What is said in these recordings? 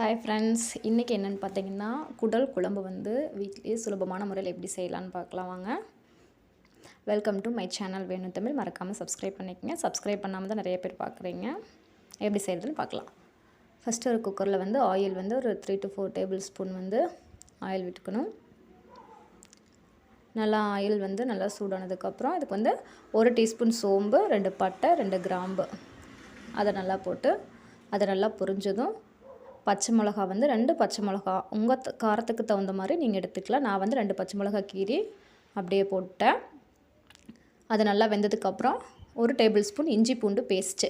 Hi friends இன்றைக்கி என்னென்னு பார்த்தீங்கன்னா குடல் குழம்பு வந்து வீட்லேயே சுலபமான முறையில் எப்படி செய்யலான்னு பார்க்கலாம் வாங்க. வெல்கம் டு மை சேனல் வேணும் தமிழ். மறக்காமல் சப்ஸ்கிரைப் பண்ணிக்கங்க. சப்ஸ்கிரைப் பண்ணாமல் தான் நிறைய பேர் பார்க்குறீங்க. எப்படி செய்கிறதுன்னு பார்க்கலாம். ஃபஸ்ட்டு ஒரு குக்கரில் வந்து ஆயில் வந்து ஒரு three to four tablespoon வந்து ஆயில் விட்டுக்கணும். நல்லா ஆயில் வந்து நல்லா சூடானதுக்கப்புறம் இதுக்கு வந்து ஒரு டீஸ்பூன் சோம்பு ரெண்டு பட்டை ரெண்டு கிராம்பு. அதை நல்லா போட்டு அதை நல்லா பொரிஞ்சதும் பச்சை மிளகா வந்து ரெண்டு பச்சை மிளகா. உங்கள் காரத்துக்கு தகுந்த மாதிரி நீங்கள் எடுத்துக்கலாம். நான் வந்து ரெண்டு பச்சை மிளகா கீரி அப்படியே போட்டேன். அது நல்லா வெந்ததுக்கப்புறம் ஒரு டேபிள் ஸ்பூன் இஞ்சி பூண்டு பேஸ்ட்டு.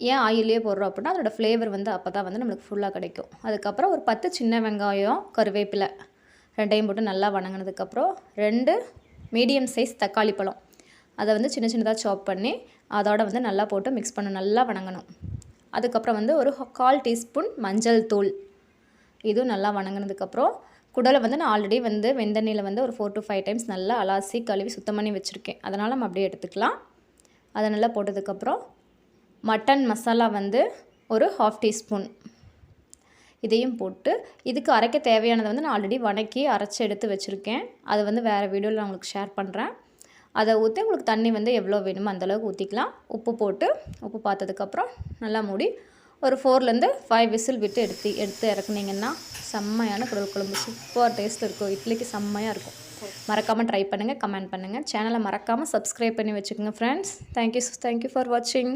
ஏன் ஆயிலே போடுறோம் அப்படின்னா அதோடய ஃப்ளேவர் வந்து அப்போ தான் வந்து நம்மளுக்கு ஃபுல்லாக கிடைக்கும். அதுக்கப்புறம் ஒரு பத்து சின்ன வெங்காயம் கருவேப்பிலை ரெண்டையும் போட்டு நல்லா வணங்கினதுக்கப்புறம் ரெண்டு மீடியம் சைஸ் தக்காளி பழம். அதை வந்து சின்ன சின்னதாக சாப் பண்ணி அதோட வந்து நல்லா போட்டு மிக்ஸ் பண்ண நல்லா வணங்கணும். அதுக்கப்புறம் வந்து ஒரு கால் டீஸ்பூன் மஞ்சள் தூள். இதுவும் நல்லா வணங்கினதுக்கப்புறம் குடலை வந்து நான் ஆல்ரெடி வந்து வெந்தண்ணியில் வந்து ஒரு ஃபோர் டு ஃபைவ் டைம்ஸ் நல்லா அலாசி கழுவி சுத்தம் பண்ணி வச்சுருக்கேன். அதனால் நம்ம அப்படியே எடுத்துக்கலாம். அதை நல்லா போட்டதுக்கப்புறம் மட்டன் மசாலா வந்து ஒரு ஹாஃப் டீஸ்பூன். இதையும் போட்டு இதுக்கு அரைக்க தேவையானதை வந்து நான் ஆல்ரெடி வணக்கி அரைச்சி எடுத்து வச்சுருக்கேன். அது வந்து வேறு வீடியோவில் நான் உங்களுக்கு ஷேர் பண்ணுறேன் அதை ஊற்றி உங்களுக்கு தண்ணி வந்து எவ்வளோ வேணுமோ அந்தளவுக்கு ஊற்றிக்கலாம். உப்பு போட்டு உப்பு பார்த்ததுக்கப்புறம் நல்லா மூடி ஒரு ஃபோர்லேருந்து ஃபைவ் விசில் விட்டு எடுத்து எடுத்து இறக்குனீங்கன்னா செம்மையான குடல் குழம்பு. சூப்பர் டேஸ்ட் இருக்கும். இட்லிக்கு செம்மையாக இருக்கும். மறக்காமல் ட்ரை பண்ணுங்கள் கமெண்ட் பண்ணுங்கள் சேனலை மறக்காமல் சப்ஸ்கிரைப் பண்ணி வச்சுக்கோங்க ஃப்ரெண்ட்ஸ் தேங்க்யூ தேங்க்யூ ஃபார் வாட்சிங்